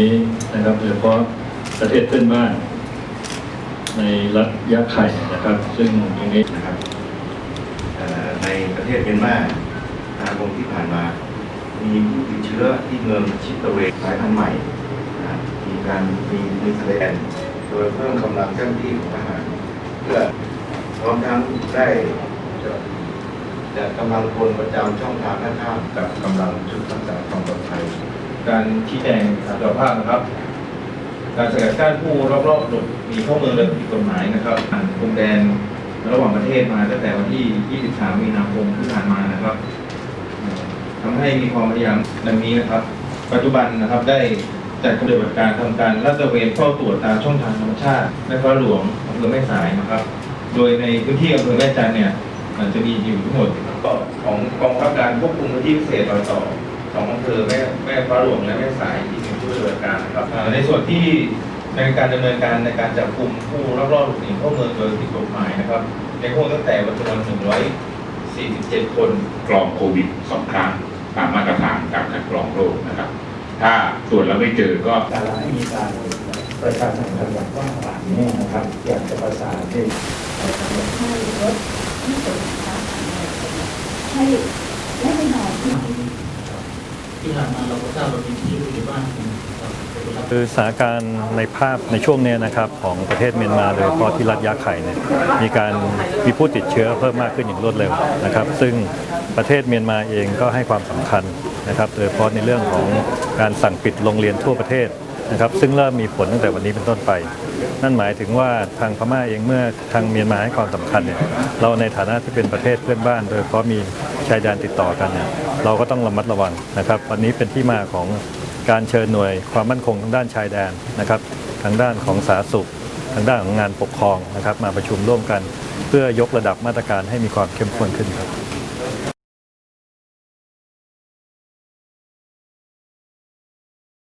นี้นะครับโดยเฉพาะประเทศเพื่อนบ้าน ในรัฐยะไข่นะครับ ซึ่งตรงนี้นะครับในประเทศเมียนมาทางกรมที่ผ่านมา มีผู้ติดเชื้อที่เมืองชิตเวสายพันธุ์ใหม่มีการมีมีแสดงโดยเพิ่มกำลังเจ้าหน้าที่ของทหารเพื่อพร้อมทั้งได้จะจัดกำลังพลประจำช่องทางท่าข้ามกับกำลังชุดรักษาความปลอดภัย การชี้แจงสารภาพนะครับ การสกัดกั้นผู้รอบๆหลบหนีเข้าเมืองโดยผิดกฎหมายนะครับผ่านพรมแดนระหว่างประเทศมาตั้งแต่วันที่ 23 มีนาคมที่ผ่านมานะครับทำให้มีความพยายามดังนี้นะครับ ปัจจุบันนะครับได้จัดปฏิบัติการทำการลาดตระเวนเฝ้าตรวจตามช่องทางธรรมชาติแม่ฟ้าหลวงอำเภอแม่สายนะครับ โดยในพื้นที่อำเภอแม่จันเนี่ยอาจจะมีอยู่ทั้งหมดของกองบังคับการควบคุมพื้นที่พิเศษรอยต่อ ของอำเภอแม่แม่ฟ้าหลวงและแม่สายที่เป็นผู้ปฏิบัติการนะครับอ่าในส่วนที่ในการดำเนินการในการจับกลุ่มผู้ลักลอบหลบหนีเข้าเมืองโดยผิดกฎหมายนะครับ ในห่วงตั้งแต่วันจำนวน147 คนกรองโควิดสองครั้งตามมาตรฐานการคัดกรองโรคนะครับ ถ้าตรวจแล้วไม่เจอก็การให้มีการประชาสัมพันธ์อย่างกว้างขวางเนี่ยนะครับ อยากจะประสานให้ให้รถที่เป็นค้าขายให้และให้นอนที่ ที่ผ่านมาเราก็ทราบว่ามีที่อยู่บ้านคุณครับเป็นรับคือสถานการณ์ในภาพในช่วงนี้นะครับของประเทศเมียนมาโดยเฉพาะที่รัฐยะไข่เนี่ยมีการมีผู้ติดเชื้อเพิ่มมากขึ้นอย่างรวดเร็วนะครับ ซึ่งประเทศเมียนมาเองก็ให้ความสำคัญนะครับโดยเฉพาะในเรื่องของการสั่งปิดโรงเรียนทั่วประเทศ นะครับซึ่งเริ่มมีผลตั้งแต่วันนี้เป็นต้นไป นั่นหมายถึงว่าทางพม่าเองเมื่อทางเมียนมาให้ความสำคัญเนี่ยเราในฐานะที่เป็นประเทศเพื่อนบ้าน โดยเฉพาะมีชายแดนติดต่อกันเนี่ยเราก็ต้องระมัดระวังนะครับ วันนี้เป็นที่มาของการเชิญหน่วยความมั่นคงทางด้านชายแดนนะครับทางด้านของสาธารณสุข ทางด้านของงานปกครองนะครับมาประชุมร่วมกัน เพื่อยกระดับมาตรการให้มีความเข้มข้นขึ้นครับ